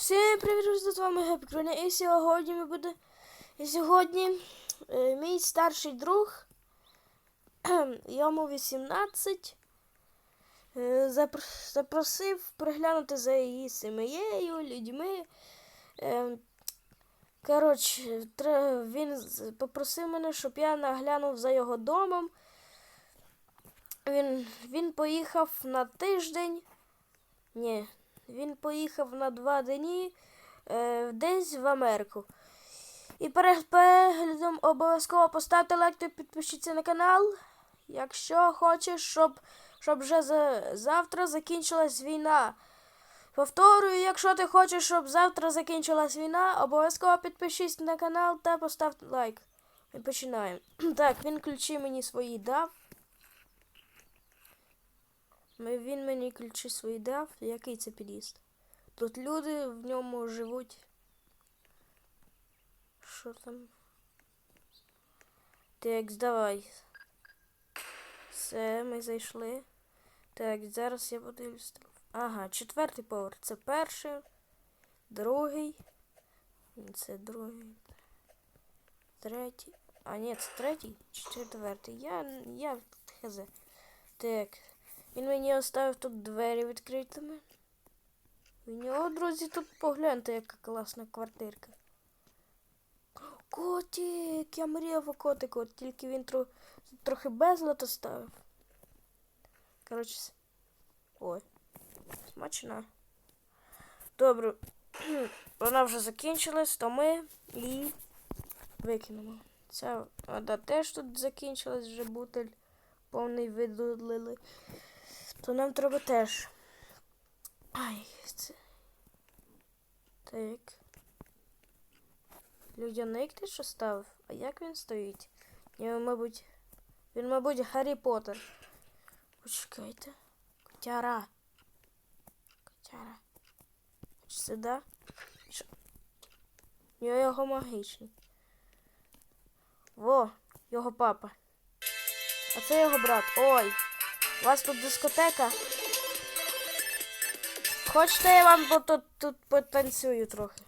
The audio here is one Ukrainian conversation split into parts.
Всім привіт, з вами Гепкроня. І сьогодні ми буде. І сьогодні е, мій старший друг, йому 18, е, запр- запросив приглянути за її сім'єю, людьми. Е, коротше, тре- він попросив мене, щоб я наглянув за його домом. Він, він поїхав на тиждень. Ні, він поїхав на два дні е, десь в Америку. І перед переглядом обов'язково поставте лайк та підпишіться на канал. Якщо хочеш, щоб, щоб вже за, завтра закінчилась війна. Повторюю, якщо ти хочеш, щоб завтра закінчилась війна, обов'язково підпишись на канал та постав лайк. Ми починаємо. Так, він ключі мені свої дав. Він мені ключі свої дав. Який це під'їзд? Тут люди в ньому живуть. Що там? Так, давай. Все, ми зайшли. Так, зараз я подивлюсь. Ага, четвертий поверх. Це перший, другий. Це другий. Третій. А, ні, це третій, четвертий. Я, я хз. Так. Він мені оставив тут двері відкритими. У нього, друзі, тут погляньте, яка класна квартирка. Котик! Я мріяв у котику, от тільки він тро... трохи безлад ставив. Коротше. Ой. Смачна. Добре. Вона вже закінчилась, то ми її викинемо. Ця вода теж тут закінчилась, вже бутель повний видалили. То нам треба теж. Ай, це. Так. Людяник ти що ставив? А як він стоїть? Ні, мабуть. Він, мабуть, Гаррі Поттер. Почекайте. Котяра. Котяра. Сюди. Що? Його його магічний. Во, його папа. А це його брат. Ой. У вас тут дискотека? Хочете я вам тут, тут потанцюю трохи?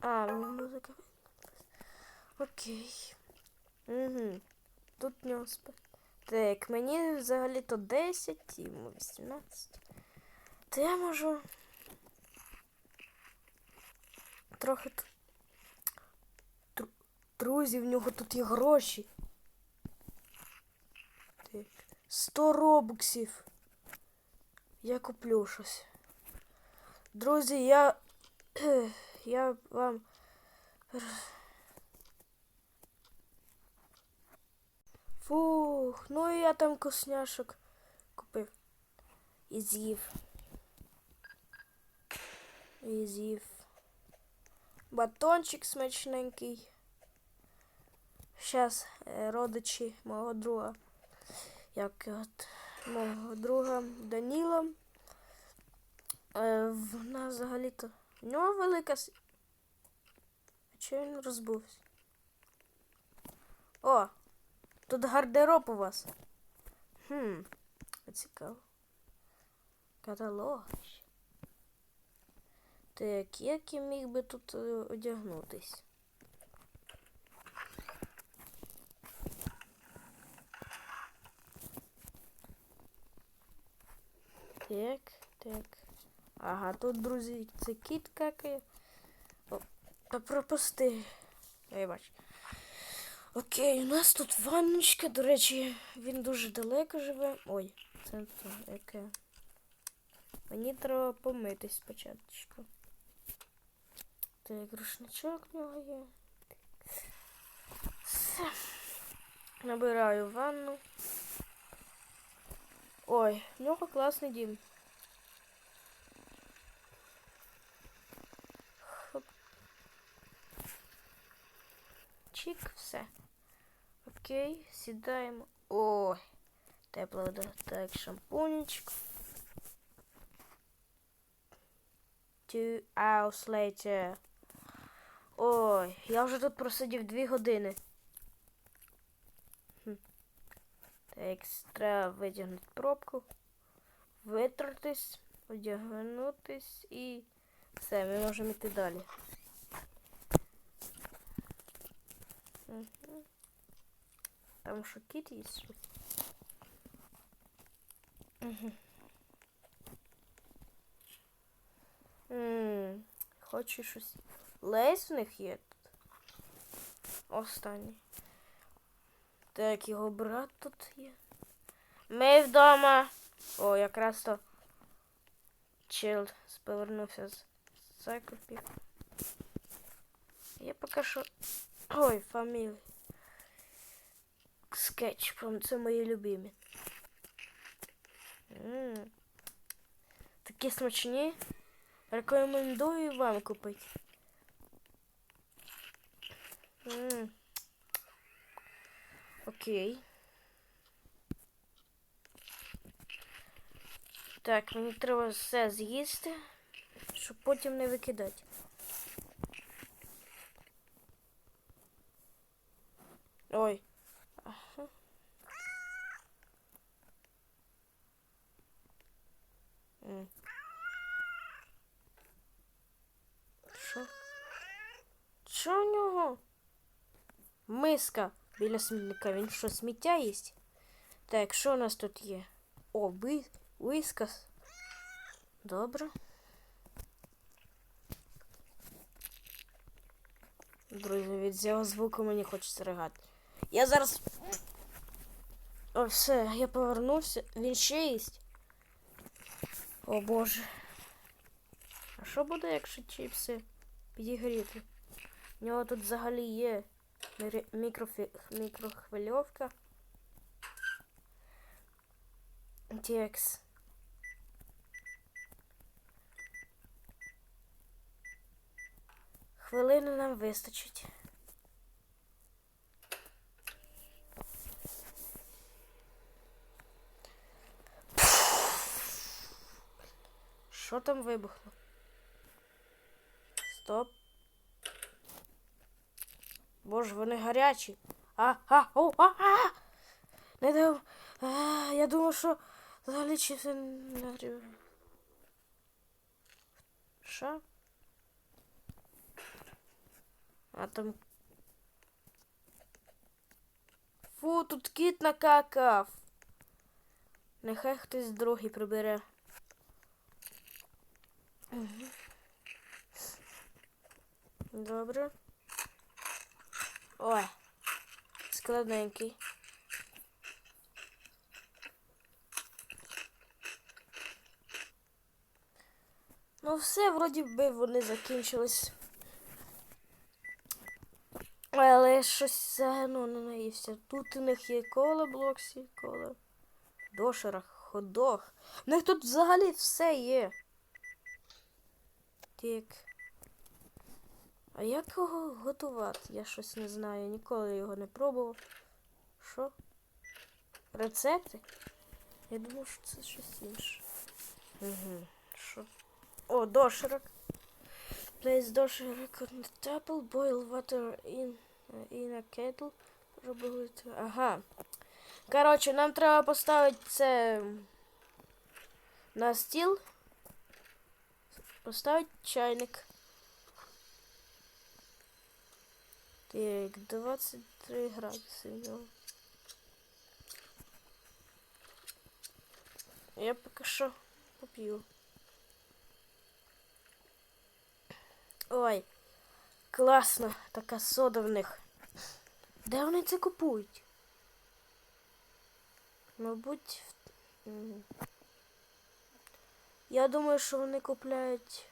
А, музика. Окей. Угу. Тут в нього. Так, мені взагалі-то 10, йому 18. То я можу. Трохи Друзі, в нього тут є гроші. Так. 100 робоксів. Я куплю щось. Друзі, я. Я вам. Фух, ну і я там косняшок купив. І з'їв. І з'їв. Батончик смачненький. Зараз родичі мого друга. Як от мого друга Даніла. Е, в нас взагалі-то. В нього велика. А чого він розбувся? О! Тут гардероб у вас. Хм, цікаво. Каталог. Так, як я міг би тут е, одягнутись? Так, так. Ага, тут, друзі, це кіт какає. О, та пропусти. Я бачу. Окей, у нас тут ванночка, до речі, він дуже далеко живе. Ой, це яке. Мені треба помитись спочатку. Так, рушничок в нього є. Все. Набираю ванну. Ой, в нього класний дім. Хоп. Чик, все. Окей, сідаємо. Ой, тепла вода. Так, шампунечко. Two hours later. Ой, я вже тут просидів дві години. Так, треба витягнути пробку, витертись, одягнутись і все, ми можемо йти далі. Мгм. Там що кіт є. М, Хочу щось. Лейс в них є. Останній. Так, його брат тут є. Ми вдома. О, якраз то чел повернувся з закупів. Я поки що. Ой, фамілія. Скетч, це мої любимі. М. Такі смачні. Рекомендую вам купити. М. Окей. Так, мені треба все з'їсти, щоб потім не викидати. Ой. Ага. М. Що? Що у нього? Миска біля смітника. Він що, сміття їсть? Так, що у нас тут є? О, ви... вискас. Добре. Друзі, від цього звуку мені хочеться ригати. Я зараз. О, все, я повернувся. Він ще їсть. О боже. А що буде, якщо чіпси підігріти? У нього тут взагалі є мікрофі... мікрохвильовка. Текс. Хвилини нам вистачить. Що там вибухло? Стоп. Боже, вони гарячі. А, а, о, а, а! Не дав. А, я думав, що взагалі чи це не. Що? А там. Фу, тут кіт накакав. Нехай хтось другий прибере. Мгм. Добре. Ой, складненький. Ну все, вроді би вони закінчились. Але щось одно не наївся. Тут у них є кола блоксі, кола. Дошера, ходох. У них тут взагалі все є. Так. А як його готувати? Я щось не знаю. Ніколи його не пробував. Що? Рецепти? Я думав, що це щось інше. Угу. Що? О, доширок. Place доширок on the table, boil water in, in a kettle. Ага. Коротше, нам треба поставити це на стіл. Поставити чайник. Так, 23 градуси в. Я поки що поп'ю. Ой, класно, така сода в них. Де вони це купують? Мабуть, я думаю, що вони купляють.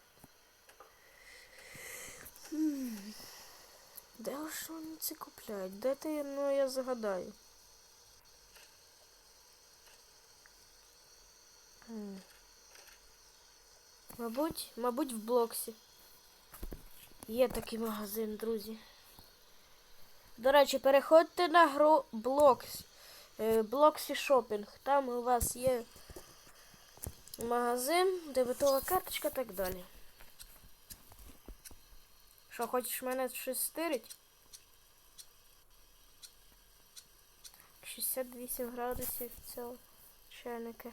Де ж вони це купляють? Де ти, ну я загадаю. Мабуть, мабуть, в блоксі. Є такий магазин, друзі. До речі, переходьте на гру Блокс. е, Блоксі Шопінг. Там у вас є магазин, дебетова карточка і так далі. Що, хочеш мене щось стирить? 68 градусів цього чайника.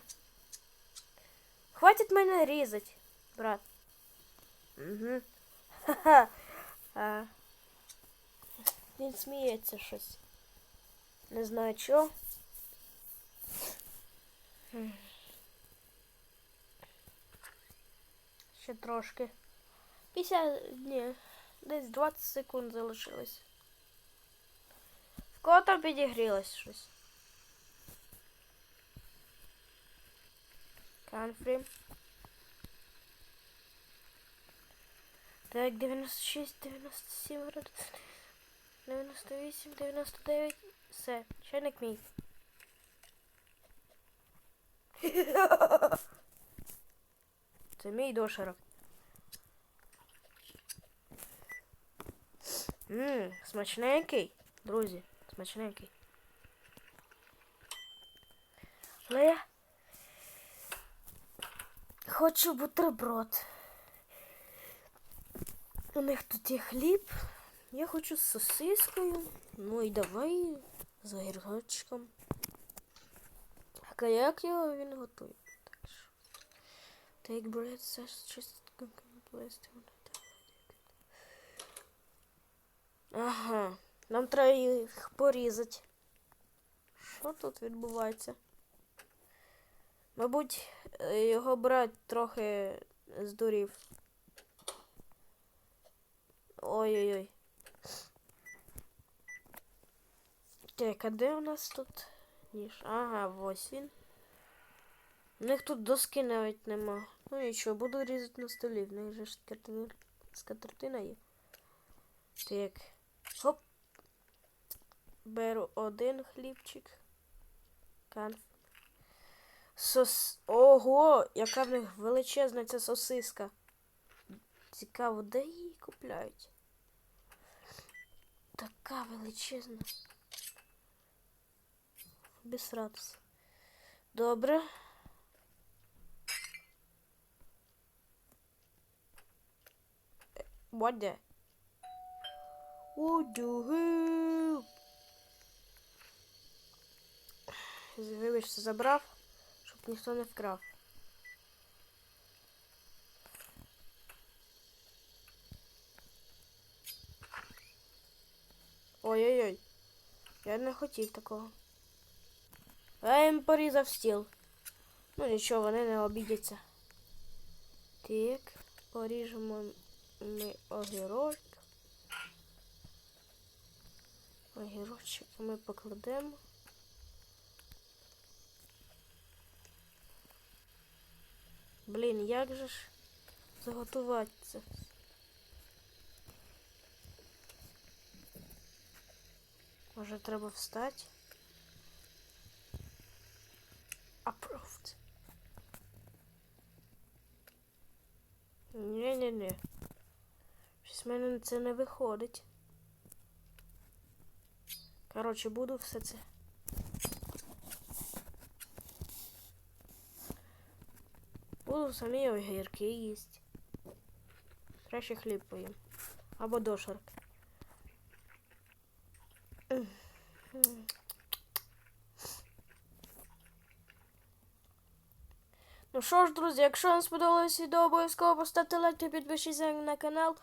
Хватить мене різати, брат. Угу. Ха-ха. А. Він сміється щось. Не знаю чого. Ще трошки. 50, ні, десь 20 секунд залишилось. В кого там підігрілось щось? Канфрі. Так, 96, 97 градусів. 98, 99. Все, чайник мій. Це мій доширок. Ммм, смачненький, друзі, смачненький. Але я хочу бутерброд. У них тут є хліб. Я хочу з сосискою. Ну і давай з огірочком. А як його він готує? Так що. Take bread, sausage, just Ага. Нам треба їх порізати. Що тут відбувається? Мабуть, е, його брат трохи здурів. Ой-ой-ой. Так, а де у нас тут ніж? Ага, ось він. У них тут доски навіть нема. Ну нічого, буду різати на столі. В них же ж скатертина є. Так. Хоп. Беру один хлібчик. Канф. Сос. Ого! Яка в них величезна ця сосиска. Цікаво, де її купляють? Така величезна. Обісратися. Добре. Е, The? Вибачте, забрав, щоб ніхто не вкрав. Ой-ой-ой. Я не хотів такого. Я їм порізав стіл. Ну нічого, вони не обідяться. Так, поріжемо ми огірок. Огірочок ми покладемо. Блін, як же ж заготувати це? Може треба встати? Approved. Ні-ні-ні. Щось в мене це не виходить. Коротше, буду все це. Буду самі огірки їсти. Краще хліб поїм. Або доширк. Ну що ж, друзі, якщо вам сподобалось відео, обов'язково поставте лайк та підпишіться на канал.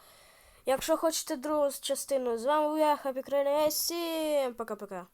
Якщо хочете другу частину, з вами був я, Хапі Крайне. Всім пока-пока.